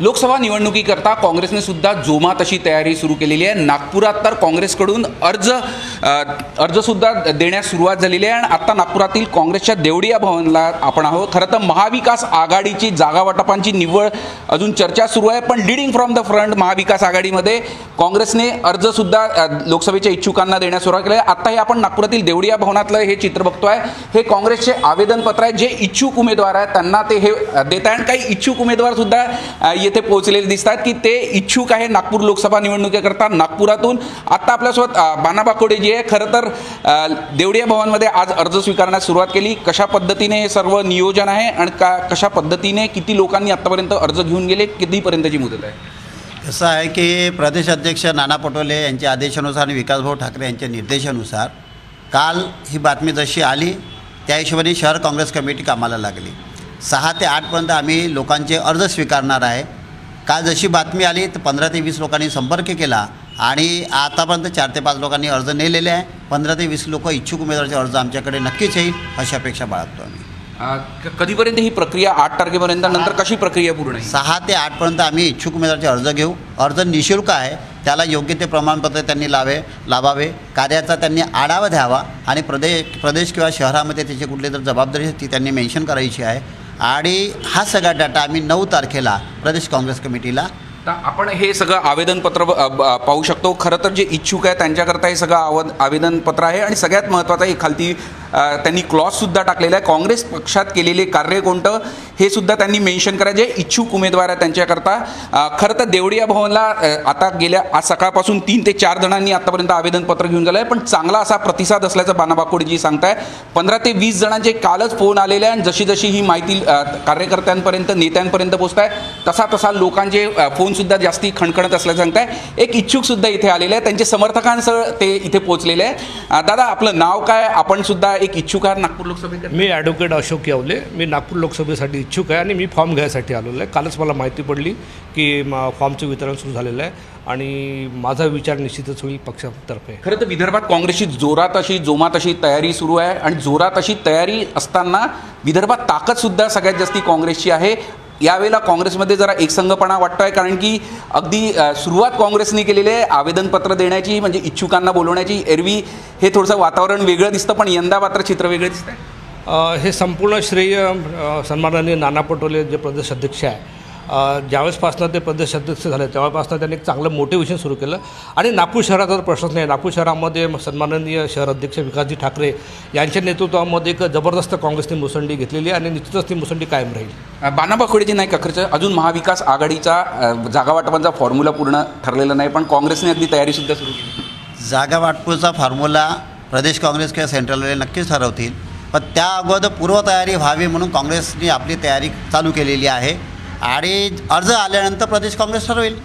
लोकसभा निवडणुकीकरता काँग्रेसने सुद्धा जोमात अशी तयारी सुरू केलेली आहे. नागपुरात तर काँग्रेसकडून अर्ज अर्जसुद्धा देण्यास सुरुवात झालेली आहे. आणि आत्ता नागपुरातील काँग्रेसच्या देवडिया भवनला आपण आहोत. खरं तर महाविकास आघाडीची जागावाटपांची निवड निव्वळ अजून चर्चा सुरू आहे. पण leading from the front Mahavikas आघाडीमध्ये काँग्रेसने अर्जसुद्धा लोकसभेच्या इच्छुकांना देण्यास सुरुवात केली आहे. आत्ता हे आपण नागपुरातील देवडिया भवनातलं हे चित्र बघतोय हे काँग्रेसचे आवेदनपत्र आहे. जे इच्छुक उमेदवार आहेत त्यांना ते हे देत आहे आणि काही इच्छुक उमेदवार सुद्धा येथे पोहोचलेले दिसतात की ते इच्छुक आहे नागपूर लोकसभा निवडणुकीकरता नागपुरातून. आत्ता आपल्यासोबत बाना बाकोडे जे आहे खरं तर देवडिया भवनमध्ये आज अर्ज स्वीकारण्यास सुरुवात केली. कशा पद्धतीने हे सर्व नियोजन आहे आणि का कशा पद्धतीने किती लोकांनी आत्तापर्यंत अर्ज घेऊन गेले कितीपर्यंतची मुदत आहे? कसं आहे की प्रदेश अध्यक्ष नाना पटोले यांच्या आदेशानुसार आणि विकासभाऊ ठाकरे यांच्या निर्देशानुसार काल ही बातमी जशी आली त्या हिशोबाने शहर काँग्रेस कमिटी कामाला लागली. सहा ते आठपर्यंत आम्ही लोकांचे अर्ज स्वीकारणार आहे. काल जशी बातमी आली तर पंधरा ते वीस लोकांनी संपर्क केला आणि आतापर्यंत चार ते पाच लोकांनी अर्ज नेलेले आहे. पंधरा ते वीस लोक इच्छुक उमेदवाराचे अर्ज आमच्याकडे नक्कीच येईल अशी अपेक्षा बाळगतो आम्ही. कधीपर्यंत ही प्रक्रिया आठ तारखेपर्यंत नंतर कशी प्रक्रिया पूर्ण आहे सहा ते आठपर्यंत आम्ही इच्छुक उमेदवाराचे अर्ज घेऊ. अर्ज निशुल्क आहे. त्याला योग्य ते प्रमाणपत्र त्यांनी लावे लावावे. कार्याचा त्यांनी आढावा द्यावा आणि प्रदेश प्रदेश किंवा शहरामध्ये त्याची कुठली जर जबाबदारी ती त्यांनी मेन्शन करायची आहे. आणि हा सगळा डाटा आम्ही नऊ तारखेला प्रदेश काँग्रेस कमिटीला आपण हे सगळं आवेदनपत्र ब- पाहू शकतो. खरं तर जे इच्छुक आहे त्यांच्याकरता हे सगळं आव आवेदनपत्र आहे आणि सगळ्यात महत्त्वाचं आहे खालती त्यांनी क्लॉजसुद्धा टाकलेला आहे. काँग्रेस पक्षात केलेले कार्य कोणतं हे सुद्धा त्यांनी मेन्शन करायचे इच्छुक उमेदवार आहे त्यांच्याकरता. खरं तर देवडिया भवनला आता गेल्या आज सकाळपासून तीन ते चार जणांनी आतापर्यंत आवेदनपत्र घेऊन झालं आहे पण चांगला असा प्रतिसाद असल्याचं बानाबाकोडजी सांगताय. पंधरा ते वीस जणांचे कालच फोन आलेले आहे आणि जशी जशी ही माहिती कार्यकर्त्यांपर्यंत नेत्यांपर्यंत पोहोचत आहे तसा तसा लोकांचे फोनसुद्धा जास्ती खणखणत असल्याचं सांगताय. एक इच्छुकसुद्धा इथे आलेले आहे. त्यांचे समर्थकांसह ते इथे पोहोचलेले आहे. दादा आपलं नाव काय? आपण सुद्धा एक इच्छुक आहात नागपूर लोकसभेकर मी ॲडव्होकेट अशोक येवले. मी नागपूर लोकसभेसाठी इच्छुक आहे आणि मी फॉर्म घ्यायसाठी आलेलो आहे. कालच मला माहिती पडली की म- फॉर्मचं वितरण सुरू झालेलं आहे आणि माझा विचार निश्चितच होईल पक्षातर्फे. खरं तर विदर्भात काँग्रेसची जोरात अशी जोमात अशी तयारी सुरू आहे आणि जोरात अशी तयारी असताना विदर्भात ताकदसुद्धा सगळ्यात जास्ती काँग्रेसची आहे. यावेळेला काँग्रेसमध्ये जरा एकसंघपणा वाटतो आहे कारण की अगदी सुरुवात काँग्रेसने केलेली आहे आवेदनपत्र देण्याची म्हणजे इच्छुकांना बोलवण्याची. एरवी हे थोडंसं वातावरण वेगळं दिसतं पण यंदा मात्र चित्र वेगळं दिसतं हे संपूर्ण श्रेय अ, सन्माननीय नाना पटोले जे प्रदेश अध्यक्ष आहे ज्यावेळेसपासून ते प्रदेश अध्यक्ष झाले तेव्हापासून त्यांनी एक चांगलं मोटिवेशन सुरू केलं. आणि नागपूर शहराचा तर प्रश्नच नाही नागपूर शहरामध्ये सन्माननीय शहर अध्यक्ष विकासजी ठाकरे यांच्या नेतृत्वामध्ये एक जबरदस्त काँग्रेसने मुसंडी घेतलेली आहे आणि निश्चितच ती मुसंडी कायम राहील. बाना बाखोडेजी नाही का खर्च अजून महाविकास आघाडीचा जागा वाटपांचा फॉर्म्युला पूर्ण ठरलेला नाही पण काँग्रेसने अगदी तयारीसुद्धा सुरू केली. जागा वाटपूचा फॉर्म्युला प्रदेश काँग्रेस किंवा सेंट्रलने नक्कीच ठरवतील. पण त्या अगोदर पूर्वतयारी व्हावी म्हणून काँग्रेसने आपली तयारी चालू केलेली आहे. आणि अर्ज आल्यानंतर प्रदेश काँग्रेस ठरवेल.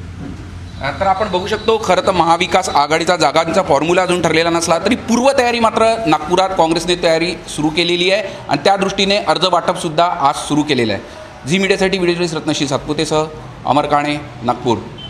तर आपण बघू शकतो खरं तर महाविकास आघाडीचा जागांचा फॉर्म्युला अजून ठरलेला नसला तरी पूर्वतयारी मात्र नागपुरात काँग्रेसने तयारी सुरू केलेली आहे आणि त्या दृष्टीने अर्ज वाटपसुद्धा आज सुरू केलेलं आहे. झी मीडियासाठी व्हिडिओ रत्नश्री सातपुतेसह अमर काणे नागपूर.